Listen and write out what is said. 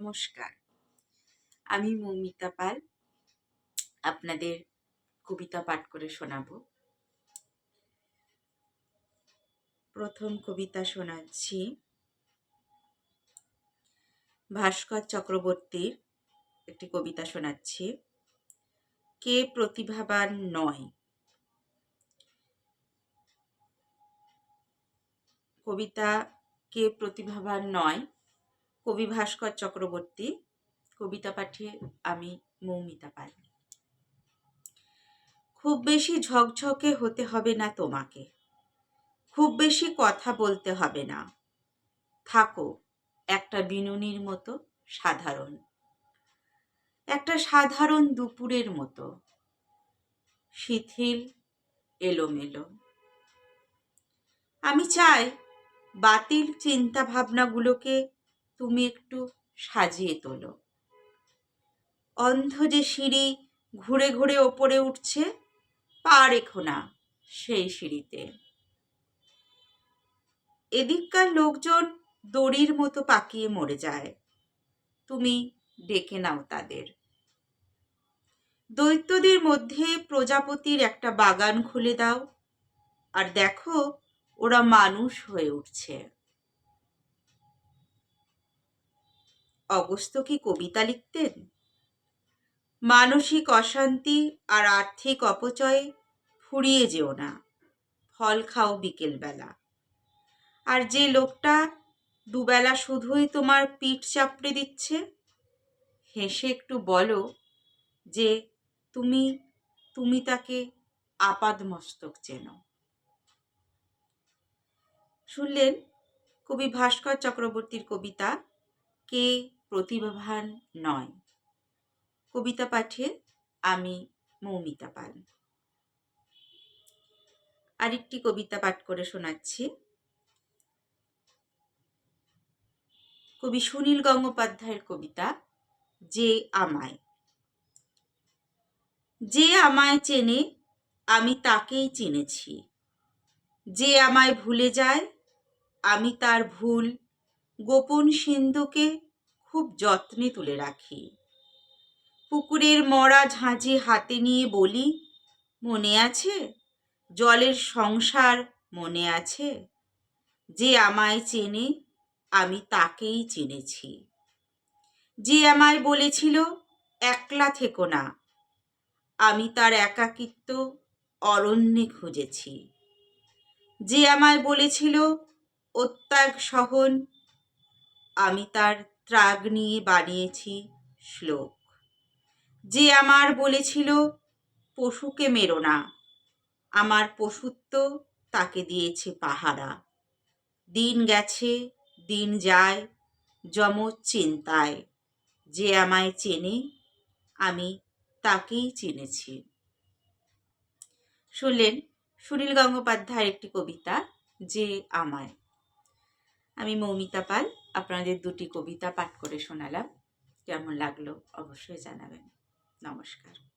নমস্কার। আমি মৌমিতা পাল। আপনাদের কবিতা পাঠ করে শোনাব। প্রথম কবিতা শোনাচ্ছি। ভাস্কর চক্রবর্তীর একটি কবিতা শোনাচ্ছি। কে প্রতিভাবান নয়? কবিতা, কে প্রতিভাবান নয়? কবি ভাস্কর চক্রবর্তী, কবিতা পাঠিয়ে আমি মৌমিতা পাই খুব বেশি ঝকঝকে হতে হবে না তোমাকে। খুব বেশি কথা বলতে হবে না। থাকো, একটা বিনুনির মতো সাধারণ। একটা সাধারণ দুপুরের মতো। শিথিল, এলোমেলো। আমি চাই বাতিল চিন্তা ভাবনাগুলোকে তুমি একটু সাজিয়ে তোলো। অন্ধ যে সিঁড়ি ঘুরে ঘুরে ওপরে উঠছে, পা রেখো না সেই সিঁড়িতে। এদিককার লোকজন দড়ির মতো পাকিয়ে মরে যায়। তুমি ডেকে নাও তাদের। দৈত্যদের মধ্যে প্রজাপতির একটা বাগান খুলে দাও, আর দেখো ওরা মানুষ হয়ে উঠছে। অগস্ত কি কবিতা লিখতেন? মানসিক অশান্তি আর আর্থিক অপচয়ে ফুরিয়ে যেও না, ফল খাও বিকেলবেলা। আর যে লোকটা দুবেলা শুধুই তোমার পিঠ চাপড়ে দিচ্ছে, হেসে একটু বলো যে তুমি তুমি তাকে আপাদ মস্তক চেনো। শুনলেন কবি ভাস্কর চক্রবর্তীর কবিতা কে প্রতিভাবান নয়। কবিতা পাঠে আমি মৌমিতা পাল। আরেকটি কবিতা পাঠ করে শোনাচ্ছি। কবি সুনীল গঙ্গোপাধ্যায়ের কবিতা, যে আমায়। যে আমায় চেনে, আমি তাকেই চিনেছি। যে আমায় ভুলে যায়, আমি তার ভুল গোপন সিন্ধুকে খুব যত্নে তুলে রাখি। পুকুরের মরা ঝাঁঝি হাতে নিয়ে বলি, মনে আছে? জলের সংসার মনে আছে? যে আমায় চেনে, আমি তাকেই চিনেছি। যে আমায় বলেছিল, একলা থেকো না। আমি তার একাকিত্ব অরণ্যে খুঁজেছি। যে আমায় বলেছিল, অত্যাগ সহন, আমি তার ত্রাগ নিয়ে বানিয়েছি শ্লোক। যে আমার বলেছিল, পশুকে মেরো না। আমার পশুত্ব তাকে দিয়েছে পাহারা। দিন গেছে, দিন যায়, যমজ চিন্তায়। যে আমায় চেনে, আমি তাকেই চিনেছি। শুনলেন সুনীল গঙ্গোপাধ্যায়ের একটি কবিতা, যে আমায়। আমি মৌমিতা পাল আপনাদের দুটি কবিতা পাঠ করে শোনালাম। কেমন লাগল অবশ্যই জানাবেন। নমস্কার।